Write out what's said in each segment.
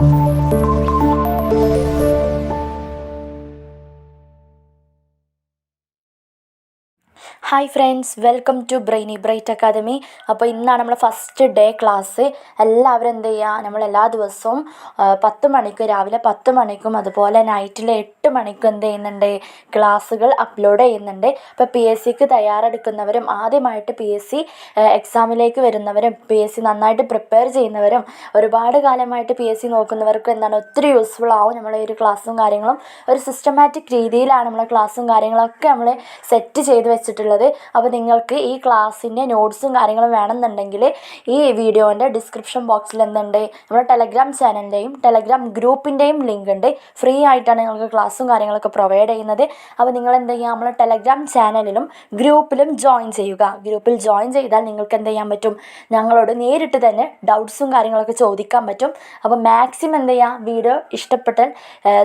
Thank you. Hi friends welcome to brainy bright academy അപ്പോൾ ഇന്നാണ് നമ്മൾ ഫസ്റ്റ് ഡേ ക്ലാസ് എല്ലാവരും എന്ത് ചെയ്യുക നമ്മൾ എല്ലാ ദിവസവും പത്ത് മണിക്ക് രാവിലെ പത്ത് മണിക്കും അതുപോലെ നൈറ്റിൽ എട്ട് മണിക്കും എന്ത് ചെയ്യുന്നുണ്ട്? ക്ലാസ്സുകൾ അപ്ലോഡ് ചെയ്യുന്നുണ്ട്. ഇപ്പോൾ പി എസ് സിക്ക് തയ്യാറെടുക്കുന്നവരും ആദ്യമായിട്ട് പി എസ് സി എക്സാമിലേക്ക് വരുന്നവരും പി എസ് സി നന്നായിട്ട് പ്രിപ്പയർ ചെയ്യുന്നവരും ഒരുപാട് കാലമായിട്ട് പി എസ് സി നോക്കുന്നവർക്കും എന്താണ് ഒത്തിരി യൂസ്ഫുൾ ആവും നമ്മളെ ഒരു ക്ലാസ്സും കാര്യങ്ങളും. ഒരു സിസ്റ്റമാറ്റിക് രീതിയിലാണ് നമ്മളെ ക്ലാസ്സും കാര്യങ്ങളൊക്കെ നമ്മൾ സെറ്റ് ചെയ്ത് വെച്ചിട്ടുള്ളത്. അപ്പോൾ നിങ്ങൾക്ക് ഈ ക്ലാസ്സിന്റെ നോട്ട്സും കാര്യങ്ങളും വേണമെന്നുണ്ടെങ്കിൽ ഈ വീഡിയോന്റെ ഡിസ്ക്രിപ്ഷൻ ബോക്സിൽ എന്തുണ്ട് നമ്മുടെ ടെലഗ്രാം ചാനലിന്റെയും ടെലഗ്രാം ഗ്രൂപ്പിന്റെയും ലിങ്ക് ഉണ്ട്. ഫ്രീ ആയിട്ടാണ് നിങ്ങൾക്ക് ക്ലാസ്സും കാര്യങ്ങളൊക്കെ പ്രൊവൈഡ് ചെയ്യുന്നത്. അപ്പോൾ നിങ്ങൾ എന്ത് ചെയ്യുക നമ്മളെ ടെലഗ്രാം ചാനലിലും ഗ്രൂപ്പിലും ജോയിൻ ചെയ്യുക. ഗ്രൂപ്പിൽ ജോയിൻ ചെയ്താൽ നിങ്ങൾക്ക് എന്ത് ചെയ്യാൻ പറ്റും? ഞങ്ങളോട് നേരിട്ട് തന്നെ ഡൗട്ട്സും കാര്യങ്ങളൊക്കെ ചോദിക്കാൻ പറ്റും. അപ്പോൾ മാക്സിമം എന്ത് ചെയ്യുക വീഡിയോ ഇഷ്ടപ്പെട്ടാൽ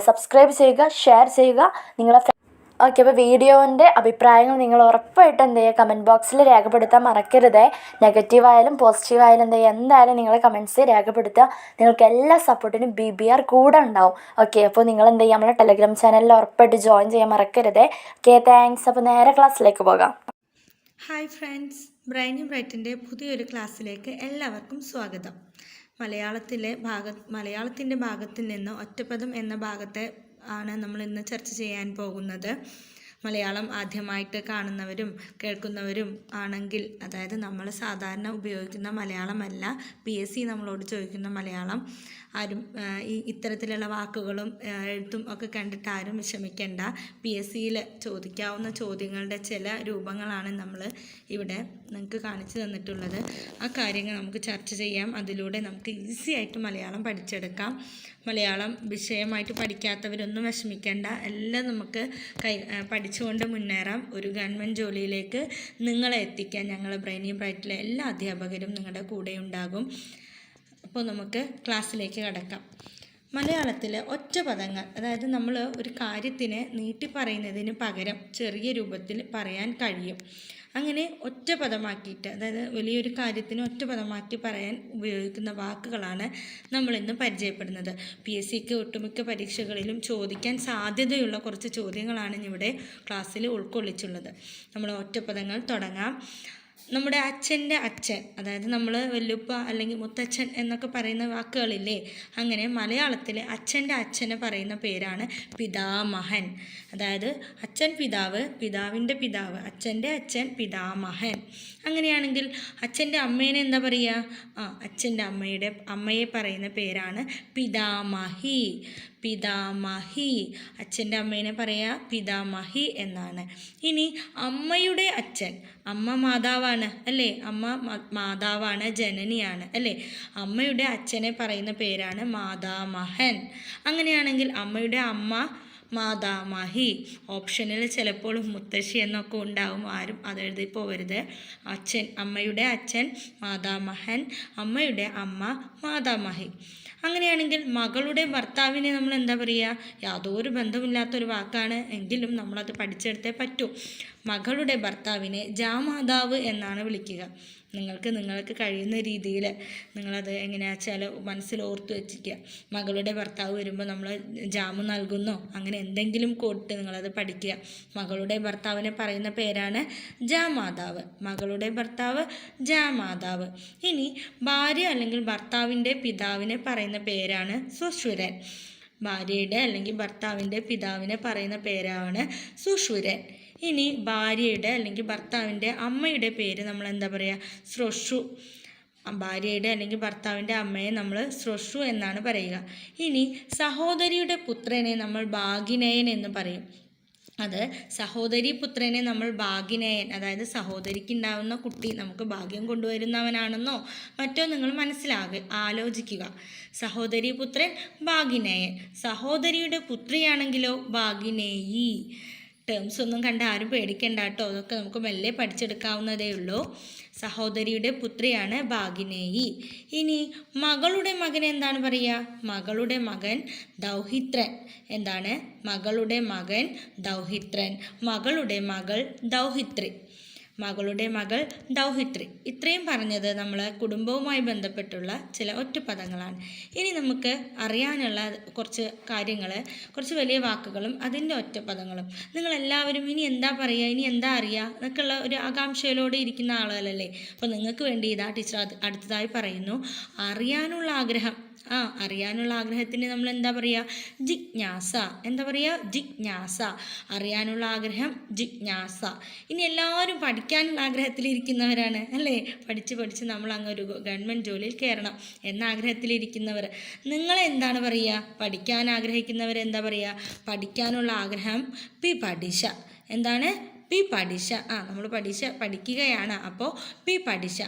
സബ്സ്ക്രൈബ് ചെയ്യുക ഷെയർ ചെയ്യുക. നിങ്ങളെ ഓക്കെ അപ്പോൾ വീഡിയോന്റെ അഭിപ്രായങ്ങൾ നിങ്ങൾ ഉറപ്പായിട്ട് എന്ത് ചെയ്യുക? കമന്റ് ബോക്സിൽ രേഖപ്പെടുത്താൻ മറക്കരുത്. നെഗറ്റീവായാലും പോസിറ്റീവായാലും എന്ത് ചെയ്യുക? എന്തായാലും നിങ്ങൾ കമന്റ്സ് രേഖപ്പെടുത്തുക. നിങ്ങൾക്ക് എല്ലാ സപ്പോർട്ടിനും ബി ബി ആർ കൂടെ ഉണ്ടാവും. ഓക്കെ അപ്പോൾ നിങ്ങൾ എന്ത് ചെയ്യുക? നമ്മുടെ ടെലഗ്രാം ചാനലിൽ ഉറപ്പായിട്ട് ജോയിൻ ചെയ്യാൻ മറക്കരുത്. ഓക്കെ താങ്ക്സ് അപ്പോൾ നേരെ ക്ലാസ്സിലേക്ക് പോകാം. ഹായ് ഫ്രണ്ട്സ് ബ്രൈനി ബ്രൈറ്റിന്റെ പുതിയൊരു ക്ലാസ്സിലേക്ക് എല്ലാവർക്കും സ്വാഗതം. മലയാളത്തിലെ ഭാഗ മലയാളത്തിന്റെ ഭാഗത്തിൽ നിന്ന് ഒറ്റപ്പദം എന്ന ഭാഗത്തെ ആണ് നമ്മൾ ഇന്ന് ചർച്ച ചെയ്യാൻ പോകുന്നത്. മലയാളം ആദ്യമായിട്ട് കാണുന്നവരും കേൾക്കുന്നവരും ആണെങ്കിൽ അതായത് നമ്മൾ സാധാരണ ഉപയോഗിക്കുന്ന മലയാളമല്ല പി എസ് സി നമ്മളോട് ചോദിക്കുന്ന മലയാളം ആരും ഈ ഇത്തരത്തിലുള്ള വാക്കുകളും എഴുത്തും ഒക്കെ കണ്ടിട്ട് ആരും വിഷമിക്കേണ്ട. പി എസ് സിയിൽ ചോദിക്കാവുന്ന ചോദ്യങ്ങളുടെ ചില രൂപങ്ങളാണ് നമ്മൾ ഇവിടെ നിങ്ങൾക്ക് കാണിച്ചു തന്നിട്ടുള്ളത്. ആ കാര്യങ്ങൾ നമുക്ക് ചർച്ച ചെയ്യാം. അതിലൂടെ നമുക്ക് ഈസി ആയിട്ട് മലയാളം പഠിച്ചെടുക്കാം. മലയാളം വിഷയമായിട്ട് പഠിക്കാത്തവരൊന്നും വിഷമിക്കേണ്ട. എല്ലാം നമുക്ക് കൈ ആ, പഠിച്ചുകൊണ്ട് മുന്നേറാം. ഒരു ഗവൺമെന്റ് ജോലിയിലേക്ക് നിങ്ങളെ എത്തിക്കാൻ ഞങ്ങൾ ബ്രൈനി ബ്രൈറ്റിലെ എല്ലാ അധ്യാപകരും നിങ്ങളുടെ കൂടെ ഉണ്ടാകും. അപ്പോൾ നമുക്ക് ക്ലാസ്സിലേക്ക് കടക്കാം. മലയാളത്തിലെ ഒറ്റ പദങ്ങൾ അതായത് നമ്മൾ ഒരു കാര്യത്തിനെ നീട്ടി പറയുന്നതിന് പകരം ചെറിയ രൂപത്തിൽ പറയാൻ കഴിയും. അങ്ങനെ ഒറ്റ പദമാക്കിയിട്ട് അതായത് വലിയൊരു കാര്യത്തിന് ഒറ്റ പദമാക്കി പറയാൻ ഉപയോഗിക്കുന്ന വാക്കുകളാണ് നമ്മളിന്ന് പരിചയപ്പെടുന്നത്. പി എസ് സിക്ക് ഒട്ടുമിക്ക പരീക്ഷകളിലും ചോദിക്കാൻ സാധ്യതയുള്ള കുറച്ച് ചോദ്യങ്ങളാണ് ഇവിടെ ക്ലാസ്സിൽ ഉൾക്കൊള്ളിച്ചുള്ളത്. നമ്മൾ ഒറ്റപ്പദങ്ങൾ തുടങ്ങാം. നമ്മുടെ അച്ഛന്റെ അച്ഛൻ അതായത് നമ്മൾ വല്ലുപ്പ അല്ലെങ്കിൽ മുത്തച്ഛൻ എന്നൊക്കെ പറയുന്ന വാക്കുകളില്ലേ അങ്ങനെ മലയാളത്തിൽ അച്ഛന്റെ അച്ഛനെ പറയുന്ന പേരാണ് പിതാമഹൻ. അതായത് അച്ഛൻ പിതാവ് പിതാവിന്റെ പിതാവ് അച്ഛന്റെ അച്ഛൻ പിതാമഹൻ. അങ്ങനെയാണെങ്കിൽ അച്ഛന്റെ അമ്മേനെ എന്താ പറയുക? ആ അച്ഛന്റെ അമ്മയുടെ അമ്മയെ പറയുന്ന പേരാണ് പിതാമഹി. പിതാമഹി. അച്ഛന്റെ അമ്മേനെ പറയാ പിതാമഹി എന്നാണ്. ഇനി അമ്മയുടെ അച്ഛൻ അമ്മ മാതാവാണ് അല്ലേ? അമ്മ മാതാവാണ് ജനനിയാണ് അല്ലേ? അമ്മയുടെ അച്ഛനെ പറയുന്ന പേരാണ് മാതാമഹൻ. അങ്ങനെയാണെങ്കിൽ അമ്മയുടെ അമ്മ മാതാമഹി. ഓപ്ഷനിൽ ചിലപ്പോൾ മുത്തശ്ശി എന്നൊക്കെ ഉണ്ടാവും ആരും അതെഴുതി പോവരുത്. അച്ഛൻ അമ്മയുടെ അച്ഛൻ മാതാമഹൻ അമ്മയുടെ അമ്മ മാതാമഹി. അങ്ങനെയാണെങ്കിൽ മകളുടെ ഭർത്താവിനെ നമ്മൾ എന്താ പറയുക യാതൊരു ബന്ധമില്ലാത്തൊരു വാക്കാണ്. എങ്കിലും നമ്മളത് പഠിച്ചെടുത്തേ പറ്റൂ. മകളുടെ ഭർത്താവിനെ ജാമാതാവ് എന്നാണ് വിളിക്കുക. നിങ്ങൾക്ക് നിങ്ങൾക്ക് കഴിയുന്ന രീതിയിൽ നിങ്ങളത് എങ്ങനെയാ വെച്ചാൽ മനസ്സിൽ ഓർത്ത് വെച്ചിരിക്കുക. മകളുടെ ഭർത്താവ് വരുമ്പോൾ നമ്മൾ ജാമു നൽകുന്നോ അങ്ങനെ എന്തെങ്കിലും കൊടുത്ത് നിങ്ങളത് പഠിക്കുക. മകളുടെ ഭർത്താവിനെ പറയുന്ന പേരാണ് ജാമാതാവ്. മകളുടെ ഭർത്താവ് ജാമാതാവ്. ഇനി ഭാര്യ അല്ലെങ്കിൽ ഭർത്താവിന്റെ പിതാവിനെ പറയുന്ന പേരാണ് സുശ്വരൻ ഭാര്യയുടെ അല്ലെങ്കിൽ ഭർത്താവിന്റെ പിതാവിനെ പറയുന്ന പേരാണ് സുശ്വരൻ ഇനി ഭാര്യയുടെ അല്ലെങ്കിൽ ഭർത്താവിന്റെ അമ്മയുടെ പേര് നമ്മൾ എന്താ പറയുക ശ്രോഷു ഭാര്യയുടെ അല്ലെങ്കിൽ ഭർത്താവിന്റെ അമ്മയെ നമ്മൾ ശ്രോഷു എന്നാണ് പറയുക. ഇനി സഹോദരിയുടെ പുത്രനെ നമ്മൾ ഭാഗിനയൻ എന്ന് പറയും. അത് സഹോദരി പുത്രനെ നമ്മൾ ഭാഗ്യനയൻ അതായത് സഹോദരിക്ക് ഉണ്ടാവുന്ന കുട്ടി നമുക്ക് ഭാഗ്യം കൊണ്ടുവരുന്നവനാണെന്നോ മറ്റോ നിങ്ങൾ മനസ്സിലാക ആലോചിക്കുക. സഹോദരി പുത്രൻ ഭാഗ്യനയൻ സഹോദരിയുടെ പുത്രിയാണെങ്കിലോ ഭാഗ്യനേയി ടേംസ് ഒന്നും കണ്ട് ആരും പേടിക്കണ്ട കേട്ടോ അതൊക്കെ നമുക്ക് മെല്ലെ പഠിച്ചെടുക്കാവുന്നതേ ഉള്ളൂ. സഹോദരിയുടെ പുത്രിയാണ് ഭാഗിനേയി. ഇനി മകളുടെ മകൻ എന്താണ് പറയുക മകളുടെ മകൻ ദൗഹിത്രൻ. എന്താണ്? മകളുടെ മകൻ ദൗഹിത്രൻ. മകളുടെ മകൾ ദൗഹിത്രി. മകളുടെ മകൾ ദൗഹിത്രി. ഇത്രയും പറഞ്ഞത് നമ്മൾ കുടുംബവുമായി ബന്ധപ്പെട്ടുള്ള ചില ഒറ്റപ്പദങ്ങളാണ്. ഇനി നമുക്ക് അറിയാനുള്ള കുറച്ച് കാര്യങ്ങൾ കുറച്ച് വലിയ വാക്കുകളും അതിന്റെ ഒറ്റപ്പദങ്ങളും. നിങ്ങളെല്ലാവരും ഇനി എന്താ പറയുക ഇനി എന്താ അറിയുക എന്നൊക്കെയുള്ള ഒരു ആകാംക്ഷയിലൂടെ ഇരിക്കുന്ന ആളുകളല്ലേ? അപ്പോൾ നിങ്ങൾക്ക് വേണ്ടി ഇതാ ടീച്ചർ അടുത്തതായി പറയുന്നു. അറിയാനുള്ള ആഗ്രഹം ആ അറിയാനുള്ള ആഗ്രഹത്തിന് നമ്മൾ എന്താ പറയുക ജിജ്ഞാസ. എന്താ പറയുക ജിജ്ഞാസ. അറിയാനുള്ള ആഗ്രഹം ജിജ്ഞാസ. ഇനി എല്ലാവരും പഠിക്കാനുള്ള ആഗ്രഹത്തിലിരിക്കുന്നവരാണ് അല്ലേ? പഠിച്ച് പഠിച്ച് നമ്മൾ അങ്ങ് ഒരു ഗവൺമെന്റ് ജോലിയിൽ കയറണം എന്ന ആഗ്രഹത്തിലിരിക്കുന്നവർ. നിങ്ങൾ എന്താണ് പറയുക പഠിക്കാൻ ആഗ്രഹിക്കുന്നവർ എന്താ പറയുക പഠിക്കാനുള്ള ആഗ്രഹം പി പഠിച്ച എന്താണ്? പി പഠിച്ച ആ നമ്മൾ പഠിച്ച പഠിക്കുകയാണ്. അപ്പോൾ പി പഠിച്ച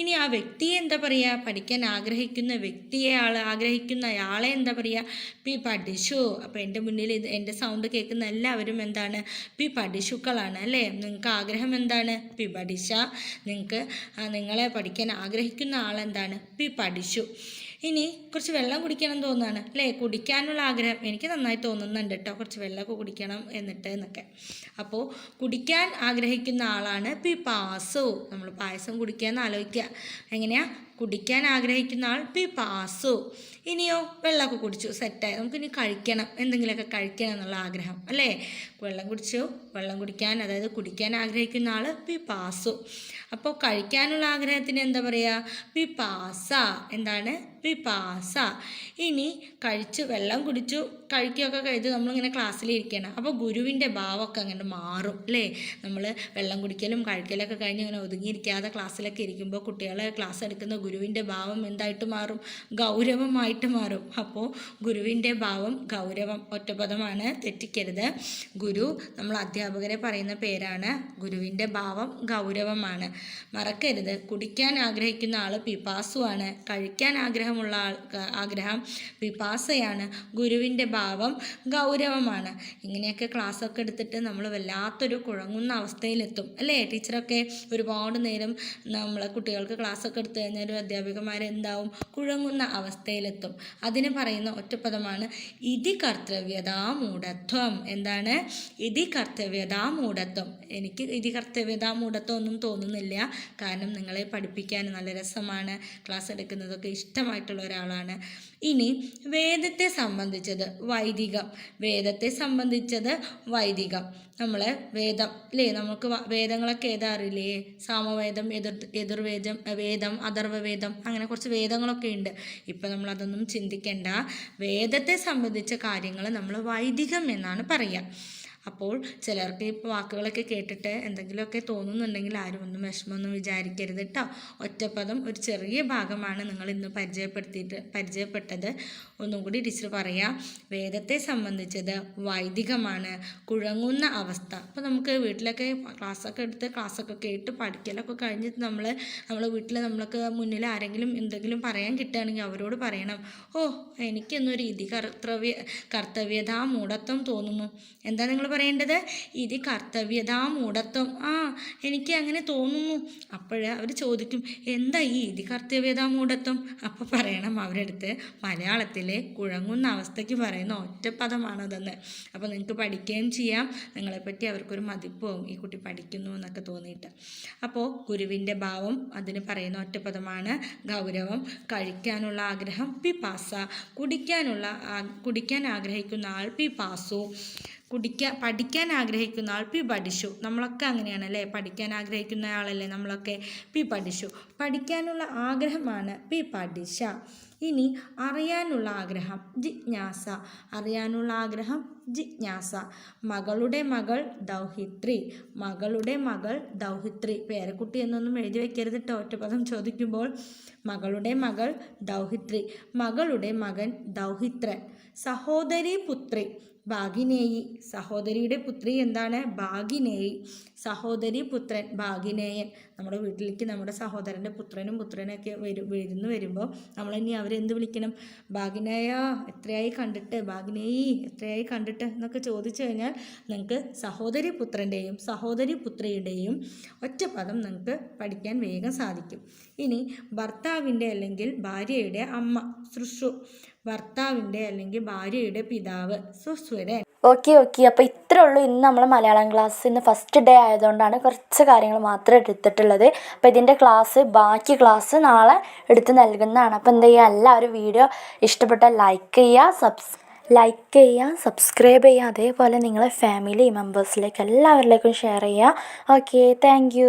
ഇനി ആ വ്യക്തിയെ എന്താ പറയുക പഠിക്കാൻ ആഗ്രഹിക്കുന്ന വ്യക്തിയെ ആൾ ആഗ്രഹിക്കുന്ന അയാളെ എന്താ പറയുക പി പഠിച്ചു അപ്പോൾ എന്റെ മുന്നിൽ ഇത് എന്റെ സൗണ്ട് കേൾക്കുന്ന എല്ലാവരും എന്താണ്? പി പഠിച്ചുക്കളാണ് അല്ലേ? നിങ്ങൾക്ക് ആഗ്രഹം എന്താണ്? പി പഠിച്ച നിങ്ങൾക്ക് നിങ്ങളെ പഠിക്കാൻ ആഗ്രഹിക്കുന്ന ആളെന്താണ്? പി പഠിച്ചു ഇനി കുറച്ച് വെള്ളം കുടിക്കണം തോന്നുകയാണ് അല്ലേ? കുടിക്കാനുള്ള ആഗ്രഹം എനിക്ക് നന്നായി തോന്നുന്നുണ്ട് കേട്ടോ കുറച്ച് വെള്ളമൊക്കെ കുടിക്കണം എന്നിട്ട് എന്നൊക്കെ. അപ്പോൾ കുടിക്കാൻ ആഗ്രഹിക്കുന്ന ആളാണ് പി പാസോ നമ്മൾ പായസം കുടിക്കുക എന്ന് ആലോചിക്കുക. എങ്ങനെയാ? കുടിക്കാൻ ആഗ്രഹിക്കുന്ന ആൾ പി പാസു ഇനിയോ വെള്ളമൊക്കെ കുടിച്ചു? സെറ്റായി നമുക്കിനി കഴിക്കണം. എന്തെങ്കിലുമൊക്കെ കഴിക്കണം എന്നുള്ള ആഗ്രഹം അല്ലേ? വെള്ളം കുടിച്ചു? വെള്ളം കുടിക്കാൻ അതായത് കുടിക്കാൻ ആഗ്രഹിക്കുന്ന ആൾ പി പാസു അപ്പോൾ കഴിക്കാനുള്ള ആഗ്രഹത്തിന് എന്താ പറയുക പി പാസ എന്താണ്? പി പാസ ഇനി കഴിച്ചു വെള്ളം കുടിച്ചു കഴിക്കുകയൊക്കെ കഴിച്ച് നമ്മളിങ്ങനെ ക്ലാസ്സിലിരിക്കണം അപ്പോൾ ഗുരുവിന്റെ ഭാവമൊക്കെ അങ്ങനെ മാറും അല്ലേ? നമ്മൾ വെള്ളം കുടിക്കലും കഴിക്കലൊക്കെ കഴിഞ്ഞ് ഇങ്ങനെ ഒതുങ്ങിയിരിക്കാതെ ക്ലാസ്സിലൊക്കെ ഇരിക്കുമ്പോൾ കുട്ടികളെ ക്ലാസ് എടുക്കുന്ന ഗുരുവിന്റെ ഭാവം എന്തായിട്ട് മാറും? ഗൗരവമായിട്ട് മാറും. അപ്പോൾ ഗുരുവിന്റെ ഭാവം ഗൗരവം ഒറ്റപദമാണ്. തെറ്റിക്കരുത്. ഗുരു നമ്മൾ അധ്യാപകരെ പറയുന്ന പേരാണ്. ഗുരുവിന്റെ ഭാവം ഗൗരവമാണ്. മറക്കരുത്. കുടിക്കാൻ ആഗ്രഹിക്കുന്ന ആൾ പിപാസുവാണ്. കഴിക്കാൻ ആഗ്രഹമുള്ള ആൾ ആഗ്രഹം പിപാസയാണ്. ഗുരുവിന്റെ ഭാവം ഗൗരവമാണ്. ഇങ്ങനെയൊക്കെ ക്ലാസ്സൊക്കെ എടുത്തിട്ട് നമ്മൾ വല്ലാത്തൊരു കുഴങ്ങുന്ന അവസ്ഥയിലെത്തും. അല്ലേ? ടീച്ചറൊക്കെ ഒരുപാട് നേരം നമ്മളെ കുട്ടികൾക്ക് ക്ലാസ്സൊക്കെ എടുത്തു കഴിഞ്ഞാൽ ഒരു അധ്യാപികമാരെന്താവും കുഴങ്ങുന്ന അവസ്ഥയിലെത്തും. അതിന് പറയുന്ന ഒറ്റപ്പദമാണ് ഇതി കർത്തവ്യതാ മൂഢത്വം എന്താണ്? ഇതി കർത്തവ്യതാ മൂഢത്വം എനിക്ക് ഇതി കർത്തവ്യതാ മൂഢത്വം ഒന്നും തോന്നുന്നില്ല. കാരണം നിങ്ങളെ പഠിപ്പിക്കാൻ നല്ല രസമാണ്. ക്ലാസ് എടുക്കുന്നതൊക്കെ ഇഷ്ടമായിട്ടുള്ള ഒരാളാണ്. ഇനി വേദത്തെ സംബന്ധിച്ചത് വൈദികം. വേദത്തെ സംബന്ധിച്ചത് വൈദികം. നമ്മളെ വേദം അല്ലേ നമുക്ക് വേദങ്ങളൊക്കെ ഏതാറില്ലേ സാമവേദം എതിർ എതിർവേദം വേദം അഥർവവേദം അങ്ങനെ കുറച്ച് വേദങ്ങളൊക്കെ ഉണ്ട്. ഇപ്പം നമ്മൾ അതൊന്നും ചിന്തിക്കേണ്ട. വേദത്തെ സംബന്ധിച്ച കാര്യങ്ങൾ നമ്മൾ വൈദികം എന്നാണ് പറയുക അപ്പോൾ ചിലർക്ക് ഇപ്പോൾ വാക്കുകളൊക്കെ കേട്ടിട്ട് എന്തെങ്കിലുമൊക്കെ തോന്നുന്നുണ്ടെങ്കിൽ ആരും ഒന്നും വിഷമമൊന്നും വിചാരിക്കരുത് കേട്ടോ ഒറ്റപ്പദം ഒരു ചെറിയ ഭാഗമാണ് നിങ്ങൾ ഇന്ന് പരിചയപ്പെടുത്തിയിട്ട് പരിചയപ്പെട്ടത്. ഒന്നും കൂടി ടീച്ചർ പറയാം. വേദത്തെ സംബന്ധിച്ചത് വൈദികമാണ്. കുഴങ്ങുന്ന അവസ്ഥ. അപ്പോൾ നമുക്ക് വീട്ടിലൊക്കെ ക്ലാസ്സൊക്കെ എടുത്ത് ക്ലാസ്സൊക്കെ കേട്ട് പഠിക്കലൊക്കെ കഴിഞ്ഞിട്ട് നമ്മൾ നമ്മൾ വീട്ടിൽ നമ്മൾക്ക് മുന്നിൽ ആരെങ്കിലും എന്തെങ്കിലും പറയാൻ കിട്ടുകയാണെങ്കിൽ അവരോട് പറയണം. ഓ എനിക്കെന്നൊരു ഇതി കർത്തവ്യ കർത്തവ്യത മൂഢത്വം തോന്നുന്നു. എന്താ നിങ്ങൾ പറയേണ്ടത്? ഇത് കർത്തവ്യതാ മൂഢത്വം. ആ എനിക്ക് അങ്ങനെ തോന്നുന്നു. അപ്പോഴേ അവർ ചോദിക്കും എന്താ ഈ ഇത് കർത്തവ്യതാ മൂഢത്വം? അപ്പോൾ പറയണം അവരെടുത്ത് മലയാളത്തിലെ കുഴങ്ങുന്ന അവസ്ഥയ്ക്ക് പറയുന്ന ഒറ്റപ്പദമാണതെന്ന് അപ്പോൾ നിങ്ങൾക്ക് പഠിക്കുകയും ചെയ്യാം. നിങ്ങളെപ്പറ്റി അവർക്കൊരു മതിപ്പും ഈ കുട്ടി പഠിക്കുന്നു എന്നൊക്കെ തോന്നിയിട്ട്. അപ്പോൾ ഗുരുവിന്റെ ഭാവം അതിന് പറയുന്ന ഒറ്റപ്പദമാണ് ഗൗരവം കഴിക്കാനുള്ള ആഗ്രഹം പിപാസ. കുടിക്കാനുള്ള കുടിക്കാൻ ആഗ്രഹിക്കുന്ന ആൾ പിപാസു. കുടിക്കാൻ പഠിക്കാൻ ആഗ്രഹിക്കുന്ന ആൾ പി പഠിച്ചു. നമ്മളൊക്കെ അങ്ങനെയാണ് അല്ലേ പഠിക്കാൻ ആഗ്രഹിക്കുന്ന ആളല്ലേ നമ്മളൊക്കെ? പി പഠിച്ചു. പഠിക്കാനുള്ള ആഗ്രഹമാണ് പി പഠിച്ച. ഇനി അറിയാനുള്ള ആഗ്രഹം ജിജ്ഞാസ. അറിയാനുള്ള ആഗ്രഹം ജിജ്ഞാസ. മകളുടെ മകൾ ദൗഹിത്രി. മകളുടെ മകൾ ദൗഹിത്രി. പേരക്കുട്ടി എന്നൊന്നും എഴുതി വെക്കരുത് കേട്ടോ ഒറ്റപദം ചോദിക്കുമ്പോൾ മകളുടെ മകൾ ദൗഹിത്രി. മകളുടെ മകൻ ദൗഹിത്രൻ. സഹോദരി പുത്രി. ഭാഗിനേയി. സഹോദരിയുടെ പുത്രി എന്താണ്? ഭാഗിനേയി. സഹോദരി പുത്രൻ ഭാഗിനേയൻ. നമ്മുടെ വീട്ടിലേക്ക് നമ്മുടെ സഹോദരന്റെ പുത്രനും പുത്രനൊക്കെ വരും വിരുന്ന് വരുമ്പോൾ നമ്മൾ ഇനി അവരെന്ത് വിളിക്കണം? ഭാഗിനായ എത്രയായി കണ്ടിട്ട്? ഭാഗിനേയി എത്രയായി കണ്ടിട്ട്? എന്നൊക്കെ ചോദിച്ചു കഴിഞ്ഞാൽ നിങ്ങൾക്ക് സഹോദരി പുത്രന്റെയും സഹോദരി പുത്രിയുടെയും ഒറ്റ പദം നിങ്ങൾക്ക് പഠിക്കാൻ വേഗം സാധിക്കും. ഇനി ഭർത്താവിന്റെ അല്ലെങ്കിൽ ഭാര്യയുടെ അമ്മ ശുശ്രു ഭർത്താവിന്റെ അല്ലെങ്കിൽ ഭാര്യയുടെ പിതാവ് സുസ്വരൻ ഓക്കെ ഓക്കെ അപ്പോൾ ഇത്രേ ഉള്ളൂ ഇന്ന് നമ്മൾ മലയാളം ക്ലാസ് ഇന്ന് ഫസ്റ്റ് ഡേ ആയതുകൊണ്ടാണ് കുറച്ച് കാര്യങ്ങൾ മാത്രം എടുത്തിട്ടുള്ളത്. അപ്പോൾ ഇതിന്റെ ക്ലാസ് ബാക്കി ക്ലാസ് നാളെ എടുത്ത് നൽകുന്നതാണ്. അപ്പോൾ എന്താ ചെയ്യുക? എല്ലാവരും വീഡിയോ ഇഷ്ടപ്പെട്ട ലൈക്ക് ചെയ്യുക സബ്സ് ലൈക്ക് ചെയ്യുക സബ്സ്ക്രൈബ് ചെയ്യുക. അതേപോലെ നിങ്ങളെ ഫാമിലി മെമ്പേഴ്സിലേക്ക് എല്ലാവരിലേക്കും ഷെയർ ചെയ്യുക. Okay thank